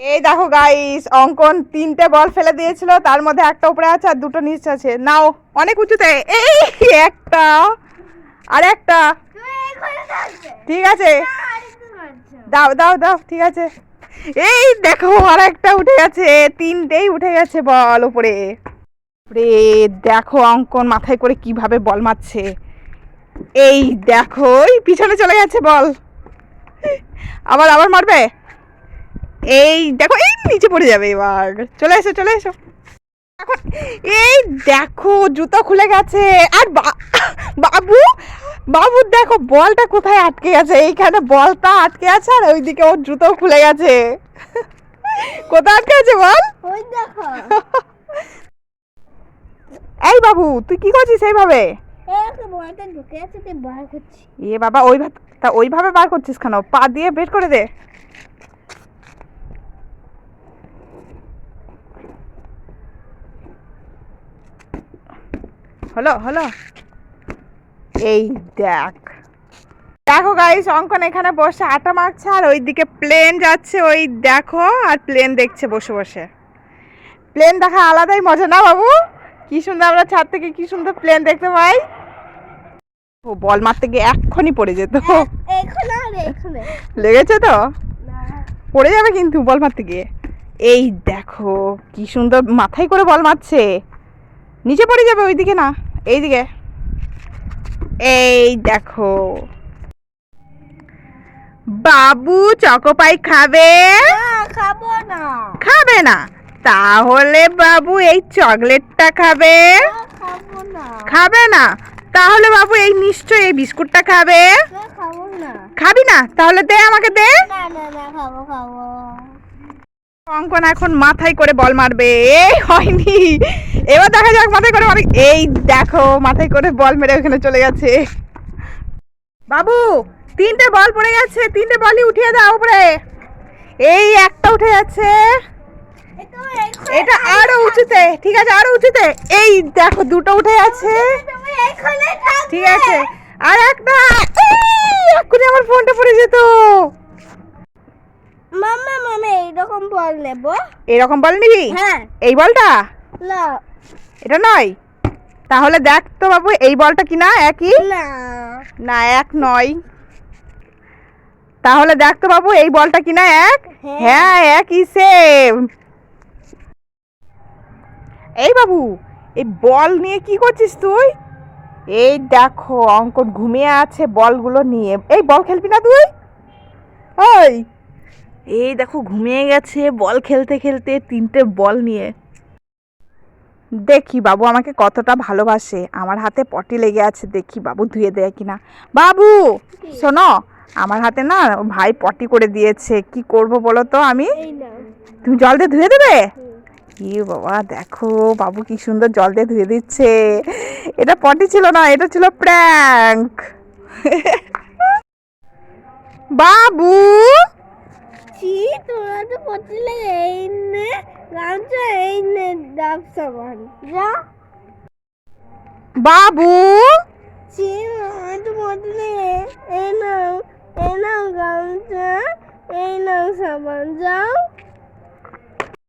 এই দেখো গাইস অঙ্কন তিনটে বল ফেলে দিয়েছিল, তার মধ্যে একটা উপরে আছে আর দুটো নিচে আছে। নাও, অনেক উঁচুতে। এই, একটা, আর একটা। ঠিক আছে। দাও দাও দাও, ঠিক আছে। এই দেখো, আর একটা উঠে গেছে। তিনটেই উঠে গেছে বল উপরে। রে দেখো অঙ্কন মাথায় করে কীভাবে বল মারছে। এই দেখো পিছনে চলে গেছে বল আবার আবার মারবে? এই দেখো এই নিচে পড়ে যাবে এবার। চলে এসো চলে এসো। এখন এই দেখো জুতো খুলে গেছে। আর বাবু বাবু দেখো বলটা কোথায় আটকে গেছে? এইখানে বলটা আটকে আছে আর ওইদিকে ওর জুতো খুলে গেছে। কোথায় আটকে আছে বল? ওই দেখো। এই বাবু তুই কি করছিস এইভাবে? এ বাবা ওই ভা- তা ওইভাবে বার করছিস কেন? পা দিয়ে বের করে দে। হলো হলো। এই দেখ। দেখো গাইস অঙ্কন এখানে বসে আটা মারছে আর ওই দিকে প্লেন যাচ্ছে ওই দেখো আর প্লেন দেখছে বসে বসে। প্লেন দেখা আলাদাই মজা না বাবু? কি সুন্দর আমরা ছাদ থেকে কি সুন্দর প্লেন দেখতে পাই। ও বল মারতে গিয়ে এক্ষুনি পড়ে যেত। এখানে লেগেছে তো? পড়ে যাবে কিন্তু বল মারতে গিয়ে। এই দেখো কি সুন্দর মাথায় করে বল মারছে। নিচে পড়ে যাবে ওইদিকে না। এইদিকে। এই দেখো। বাবু চকোপাই খাবে? খাব না। খাবে না? তাহলে বাবু এই চকলেটটা খাবে? খাব না। তাহলে বাবু এই নিশ্চয়ই এই বিস্কুটটা খাবে? না, খাব না। তাহলে দে আমাকে দে। অঙ্কন এখন মাথায় করে বল মারবে। এই হয়নি। এবার দেখা যাক মাথায় করে মারে এই দেখো মাথায় করে বল মেরে ওখানে চলে গেছে। বাবু তিনটে বল পড়ে গেছে তিনটে বলই উঠিয়ে দাও উপরে। এই একটা উঠে যাচ্ছে। এটা আরও উঁচুতে ঠিক আছে আরও উঁচুতে। এই দেখো দুটো উঠে আছে ঠিক আছে আর একটা। এক্ষুনি আমার ফোনটা পড়ে যেত। মাম্মা মামা এইরকম বল নেব। এরকম বল নিবি? হ্যাঁ। এই বলটা? না। এটা নয়? তাহলে দেখ তো বাবু এই বলটা কি না একই? না। এক নয়। তাহলে দেখ তো বাবু এই বলটা কি না এক? হ্যাঁ। হ্যাঁ একই সেম এই বাবু এই বল নিয়ে কি করছিস তুই? এই দেখো অঙ্কন ঘুমিয়ে আছে বলগুলো নিয়ে। এই বল খেলবি না তুই? ওই। এই দেখো ঘুমিয়ে গেছে বল খেলতে খেলতে তিনটে বল নিয়ে। দেখি বাবু আমাকে কতটা ভালোবাসে। আমার হাতে পটি লেগে আছে দেখি বাবু ধুয়ে দেয় কিনা। বাবু শোনো আমার হাতে না ভাই পটি করে দিয়েছে। কি করব বলো তো আমি? তুমি জল দিয়ে ধুয়ে দেবে? ই বাবা দেখো বাবু কি সুন্দর জল দিয়ে ধুয়ে দিচ্ছে। এটা পটি ছিল না এটা ছিল প্র্যাঙ্ক। বাবু! ছি তোরা তো পড়ছিলে এই নে গামছা এই নে। ডাব সাবান যা বাবু ছি তোরা তো পড়ছিলে এই নাও এই নাও গামছা এই নাও সাবান যাও